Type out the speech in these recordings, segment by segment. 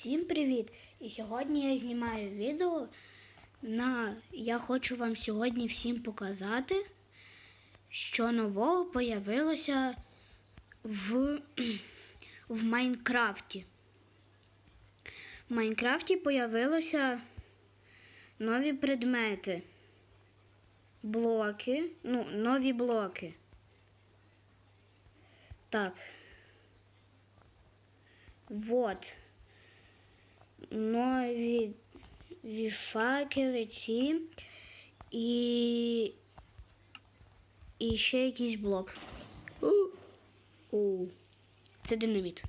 Всім привіт! І сьогодні я знімаю відео на я хочу вам сьогодні всім показати, що нового появилося в, в Майнкрафті. В Майнкрафті появилося нові предмети. Блоки, ну, нові блоки. Так. Вот нові ві- факели ці і, і ще якийсь блок. У. Це динаміт.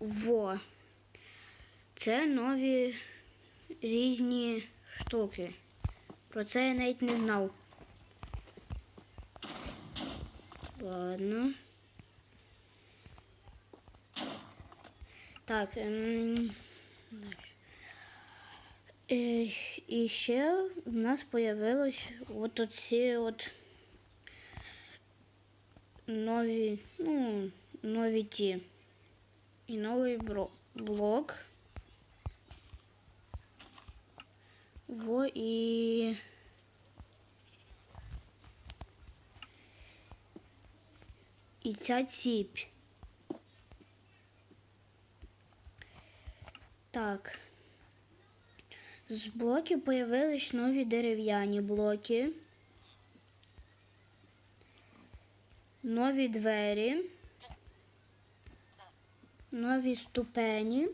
Во. Це нові різні штуки. Про це я навіть не знав. Ладно. Так. ем, далі. Е, І ще в нас появилось от оці от нові, ну, нові ті. І новий блок. Во і. І ця ціпь. Так. З блоків появились нові дерев'яні блоки. Нові двері. Нові ступені.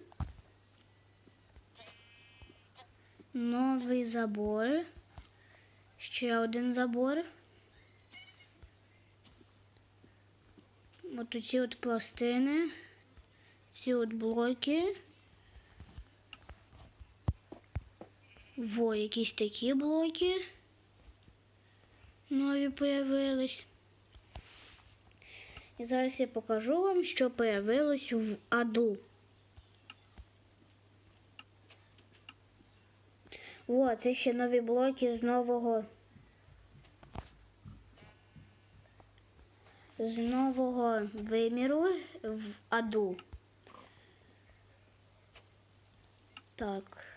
Новий забор. Ще один забор. От ці от пластини. Ці от блоки. Во, якісь такі блоки нові появились. І зараз я покажу вам, що появилось в аду. О, це ще нові блоки з нового. З нового виміру в аду. Так.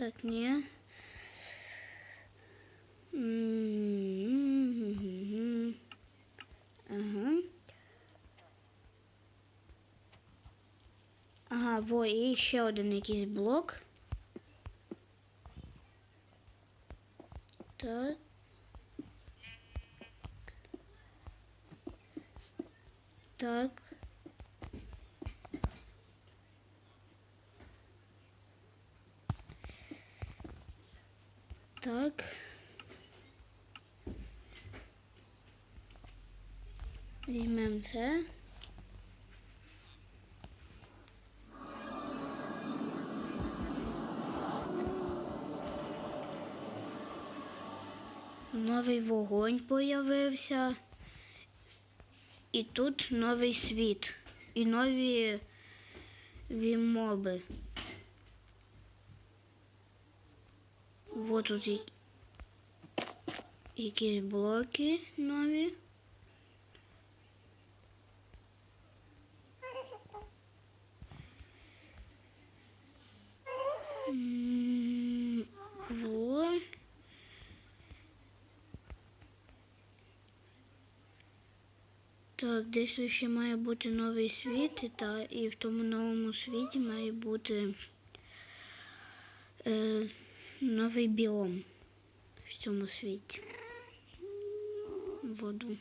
Так. М, Ага. Ага, во, і ще один якийсь блок. Так. Так. Так. Візьмемо це. Новий вогонь появився. І тут новий світ. І нові ві моби. Вот тут я- якісь блоки нові. Так, десь ще має бути новий світ, та, і в тому новому світі має бути е, новий біом в цьому світі. Воду.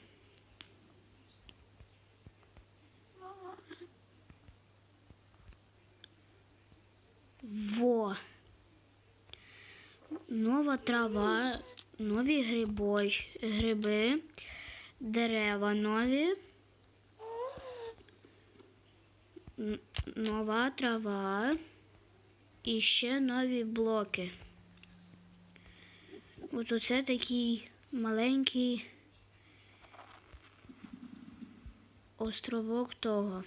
Во. Нова трава, нові грибоч, гриби, дерева нові. Нова трава і ще нові блоки. От оце такий маленький островок того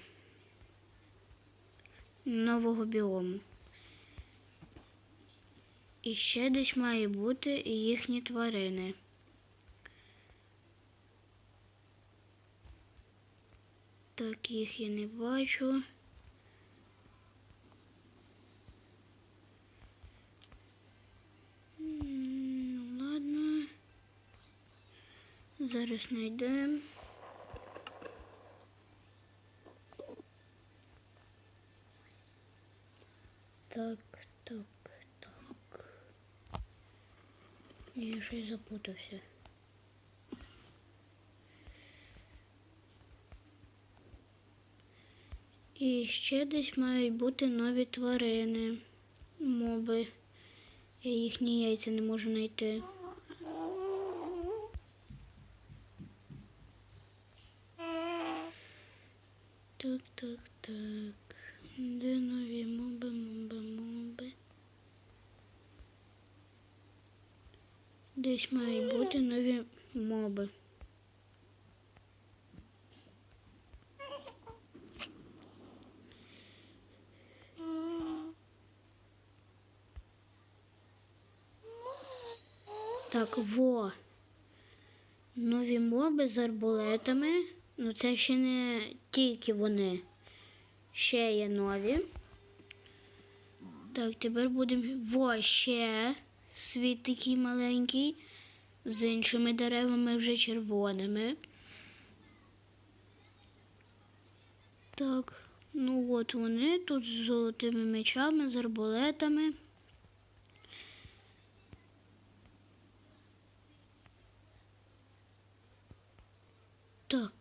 нового біому. І ще десь має бути і їхні тварини. Так, їх я не бачу. М, ну Ладно. Зараз знайдемо. Так, так, так. Я щось запутався. І ще десь мають бути нові тварини, моби. Я їхні яйця не можу знайти. Так, так. Де нові моби, моби, моби? Десь мають бути нові моби. Так, во. Нові моби з арбалетами. Ну це ще не тільки вони. Ще є нові. Так, тепер будемо. Во ще світ такий маленький. З іншими деревами вже червоними. Так, ну от вони тут з золотими мечами, з арбалетами. Так. Е, ні-ні-ні.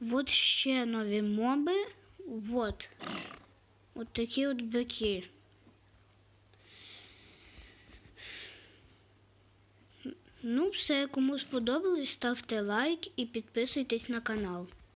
Вот ще нові моби. Вот. От такі от бики. Ну, все, кому сподобалось, ставте лайк і підписуйтесь на канал.